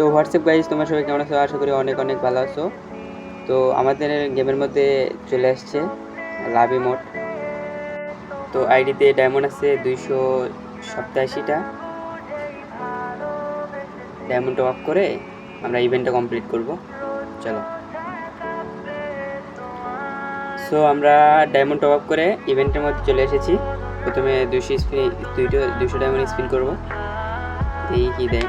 তো WhatsApp guys তোমার সবাই কেমন আছো? আশা করি অনেক অনেক ভালো আছো। তো আমাদের গেমের মধ্যে চলে আসছে লাভ মোট তো আইডিতে ডায়মন্ড আছে দুইশো সপ্তাশিটা ডায়মন্ড অফ করে আমরা ইভেন্টটা কমপ্লিট করব। চলো। সো আমরা ডায়মন্ড টপ আপ করে ইভেন্টের মধ্যে চলে এসেছি। প্রথমে দুশো স্পিন দুইটো দুশো ডায়মন্ড স্পিন করব। এই কি দেয়।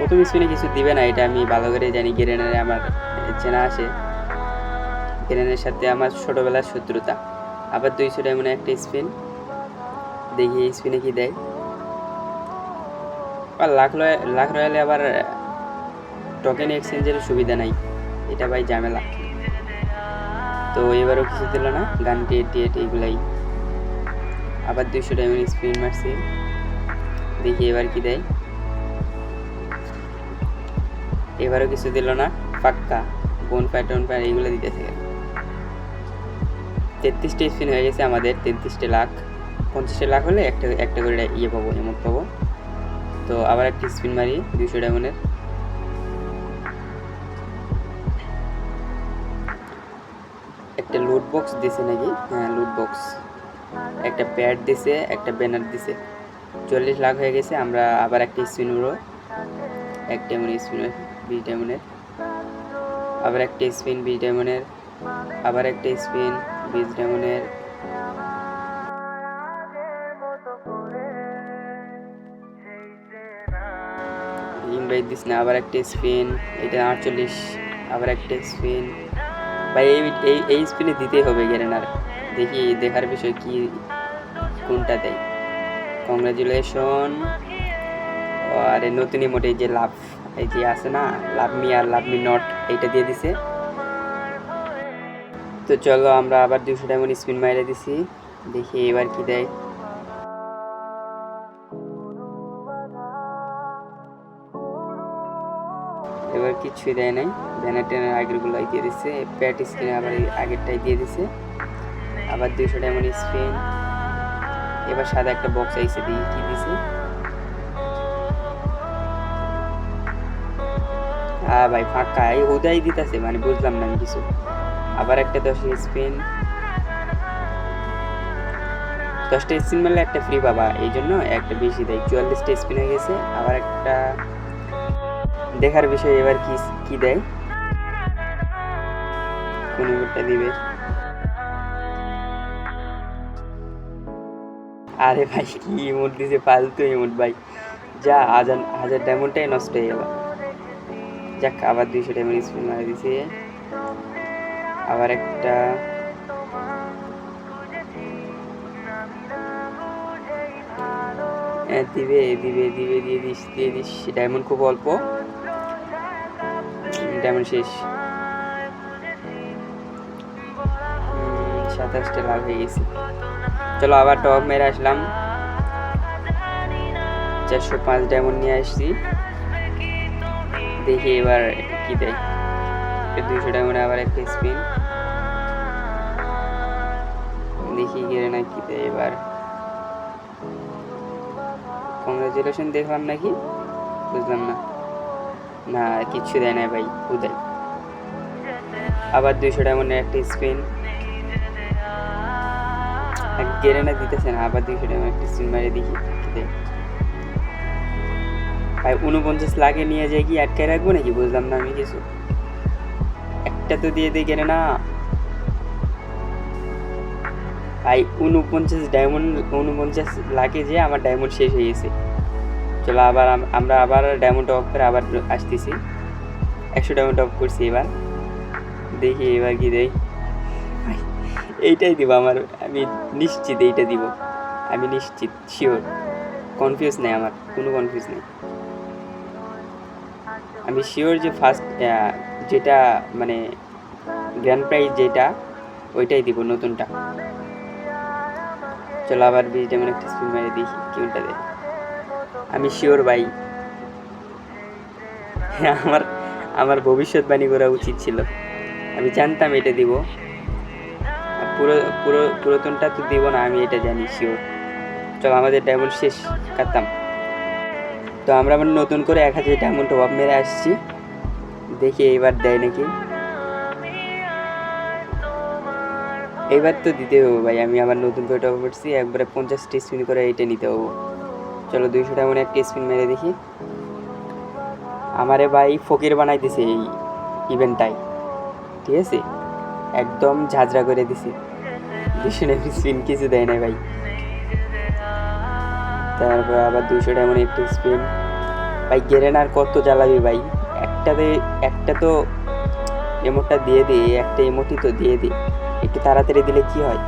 প্রথম স্পিনে কিছু দিবে না, এটা আমি ভালো করে জানি গেরেনের আমার চেনা আসে গেরেনের সাথে আমার ছোটোবেলার শত্রুতা। আবার দুইশো এমন একটা স্পিন। দেখি এই স্পিনে কি দেয়। আর লাখ রয়- লাখ রয়ালে আবার টোকেন এক্সচেঞ্জের সুবিধা নাই। এটা ভাই ঝামেলা। তো এবারও কিছু দিল না, গান টেট টেট এগুলাই। আবার দুইশো ডায়মন্ড স্পিন মারছি। দেখি এবার কি দেয়। এবারও কিছু দিল না পাক্কা বোন ফায়ার টোন ফায়ার এইগুলো দিতেছে। তেত্রিশটা স্পিন হয়ে গেছে আমাদের, তেত্রিশটা লাখ। পঞ্চাশটা লাখ হলে একটা একটা করে ইয়ে পাবো এমন পাবো। তো আবার একটা স্পিন মারি দুশো ডায়মন্ডের একটা লুট বক্স দিছে নাকি? হ্যাঁ লুট বক্স একটা প্যাড দিছে, একটা ব্যানার দিছে। চল্লিশ লাখ হয়ে গেছে, আমরা আবার একটা স্পিন উড়ো। একটা এমন স্পিন বিশ ডায়মন্ডের আবার একটা স্পিন বিশ ডায়মন্ডের আবার একটা স্পিন বিশ ডায়মন্ডের ইনভাইট দিস না, আবার একটা স্পিন এটা আটচল্লিশ, আবার একটা স্পিন ভাই, এই এই এই স্পিনে দিতেই হবে গেরেনার দেখি, দেখার বিষয় কি, কোনটা দেয়। কংগ্রাচুলেশন আর এই নতুন ইমোট যে লাভ। এই যে আছে না লাভ মি আর লাভ মি নট এইটা দিয়ে দিছে। তো চলো আমরা আবার দুশো ডায়মন্ড স্পিন মাইরে দিছি, দেখি এবার কি দেয়। এবার কিছুই দেয় নাই ব্যানার ট্যানার আগেরগুলোই দিয়ে দিচ্ছে প্যাট স্ক্রিনে আবার আগেরটাই দিয়ে দিছে। আবার দুশো ডায়মন্ড স্পিন এবার সাদা একটা বক্স আইসে দিয়ে কি দিছে। হ্যাঁ ভাই, ফাঁকা। এই উদয় দিতেছে মানে বুঝলাম না আমি কিছু। আবার একটা দশের স্পিন দশটা স্পিন মারলে একটা ফ্রি পাবা, এই জন্য একটা বেশি দেয়। চুয়াল্লিশটা স্পিন হয়ে গেছে, আবার একটা দেখার বিষয় এবার কি কি দেয়? কোন ইমোটটা দিবে। আরে ভাই, কি ইমোট দিছে, ফালতু ইমোট ভাই। যা, হাজার হাজার ডায়মন্ডটাই নষ্ট হয়ে গেল। যাক, আবার দুইশো ডায়মন্ড স্পিন মারা দিছে। আবার একটা দিবে দিবে দিবে, দিয়ে দিস দিয়ে দিস ডায়মন্ড খুব অল্প। ডায়মন্ড শেষ। সাতাশটা লাভ হয়ে গেছে। চলো আবার টপ মেরে আসলাম। চারশো পাঁচ ডায়মন্ড নিয়ে আসছি। দেখি এবার কি দেয়। দুইশো ডায়মন্ডে আবার একটা স্পিন দেখি গেলে না কি দেয় এবার। কংগ্রাচুলেশন দেখলাম নাকি? বুঝলাম না। না কিচ্ছু দেয় না ভাই উদয় আবার দুইশো ডায়মন্ডের একটা স্পিন গেড়ে না দিতেছে না, আবার দুইশো ডায়মন্ড একটা স্পিন মারে দেখি দেয়। ভাই উনপঞ্চাশ লাখে নিয়ে যাই কি আটকায় রাখব নাকি? বুঝলাম না আমি কিছু। একটা তো দিয়ে দিয়ে গেলে না ভাই উনপঞ্চাশ ডায়মন্ড উনপঞ্চাশ লাখে যে আমার ডায়মন্ড শেষ হয়ে গেছে। চলো আবার আমরা আবার ডায়মন্ড অফ করে আবার আসতেছি। একশো ডায়মন্ড অফ করছি এবার। দেখি এবার কি দেই ভাই, এইটাই দিব আমার আমি নিশ্চিত এইটা দিব। আমি নিশ্চিত শিওর কনফিউজ নেই আমার কোনো কনফিউজ নেই। আমি শিওর যে ফার্স্ট যেটা মানে গ্র্যান্ড প্রাইজ যেটা, ওইটাই দিব নতুনটা। চলো আবার বিশ যেমন একটা স্পিন মেরে দেখি কোনটা দেয়। আমি শিওর ভাই। আমার আমার ভবিষ্যৎবাণী করা উচিত ছিল। আমি জানতাম এটা দিব। পুরো পুরো, পুরাতনটা তো দিব না, আমি এটা জানি শিওর চলো আমাদের ডায়মন্ড শেষ, কাটতাম। তো আমরা আবার নতুন করে এক হাজার ডায়মন্ড টপ মেরে আসছি। দেখি এইবার দেয় নাকি। এইবার তো দিতে হবে ভাই, আমি আবার নতুন করে টপ করছি, একবারে পঞ্চাশটি স্পিন করে এইটা নিতে হব। চলো দুইশো ডায়মন্ড একটা স্পিন মেরে দেখি। আমারে ভাই ফকির বানাই দিছে এই ইভেন্টটাই ঠিক আছে? একদম ঝাঁঝরা করে দিছি। দুশো টাকা স্পিন কিছু দেয় না ভাই। তারপর আবার দুশো টাকা মানে একটু স্পিন ভাই গেরেন আর কত জ্বালাবি ভাই। একটাতে, একটা তো এমোটটা দিয়ে দে, একটা এমোটি তো দিয়ে দে। একটু তাড়াতাড়ি দিলে কি হয়?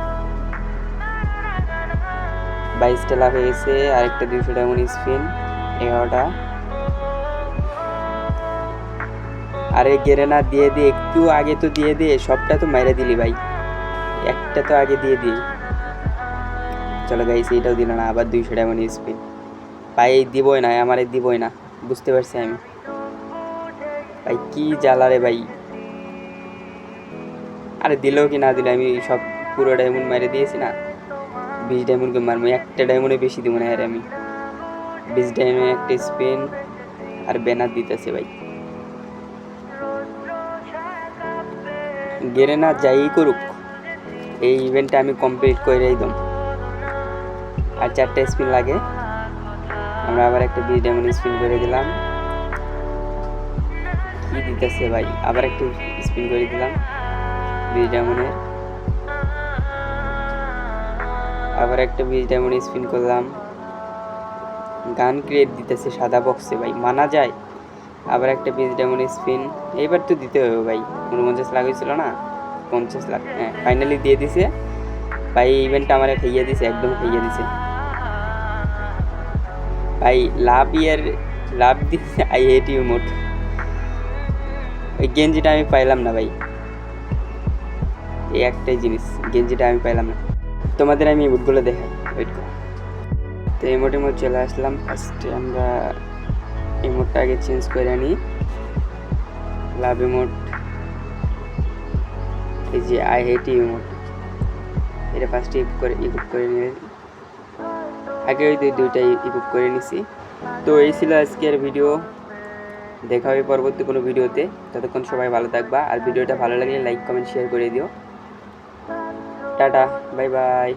বাইশটা লাভ হয়ে গেছে, আরেকটা দুশো টাকা স্পিন এগারোটা। আরে গেরেনা দিয়ে দে, একটু আগে তো দিয়ে দে, সবটা তো মাইরা দিলি ভাই। একটা তো আগে দিয়ে দিই চলো গাইস এইটাও দিল না, আবার দুইশো ডায়মন্ড স্পিন ভাই দিবই না, আমার দিবই না। বুঝতে পারছি আমি। ভাই, কি জ্বালা রে ভাই। আরে দিলেও কি না দিলে, আমি সব পুরো ডায়মন্ড মেরে দিয়েছি না। বিশ ডায়মন্ডকে মারবো, একটা ডায়মন্ডে বেশি দিব না আর আমি। বিশ ডায়মন্ড একটা স্পিন আর ব্যানার দিতেছে ভাই। গেরে না যাই করুক, এই ইভেন্টটা আমি কমপ্লিট করে একদম আর চারটা স্পিন লাগে। আমরা আবার একটা বিশ ডায়মন্ড স্পিন করে দিলাম। কি দিতেছে ভাই? আবার একটু স্পিন করে দিলাম। বিশ ডায়মন্ডের আবার একটা বিশ ডায়মন্ড স্পিন করলাম। গান ক্রিয়েট দিতেছে সাদা বক্সে ভাই, মানা যায়। আবার একটা বিশ ডায়মন্ড স্পিন এইবার তো দিতে হবে ভাই। উনপঞ্চাশ লাখ হয়েছিল না? পঞ্চাশ লাখ হ্যাঁ ফাইনালি দিয়ে দিছে। ভাই ইভেন্টটা আমার খাইয়ে দিছে, একদম খাইয়ে দিছে। ভাই লাভ ইয়ার লাভ দিছে আই হেট ইউ মোট ওই গেঞ্জিটা আমি পাইলাম না ভাই। এই একটাই জিনিস গেঞ্জিটা আমি পাইলাম না। তোমাদের আমি ইমোটগুলো দেখাই ওয়েট করো। তো ইমোটের মধ্যে চলে আসলাম। ফার্স্টে আমরা এই ইমোটটা আগে চেঞ্জ করে আনি। লাভ ইমোট এই যে আই হেট ইমোট এটা ফার্স্টে করে ইকুপ করে নিয়ে আগে ওই দুই দুইটাই ইকুপ করে নিছি। তো এই ছিল আজকের ভিডিও দেখা হবে পরবর্তী কোনো ভিডিওতে ততক্ষণ সবাই ভালো থাকবা। আর ভিডিওটা ভালো লাগলে লাইক কমেন্ট শেয়ার করে দিও। Tata bye bye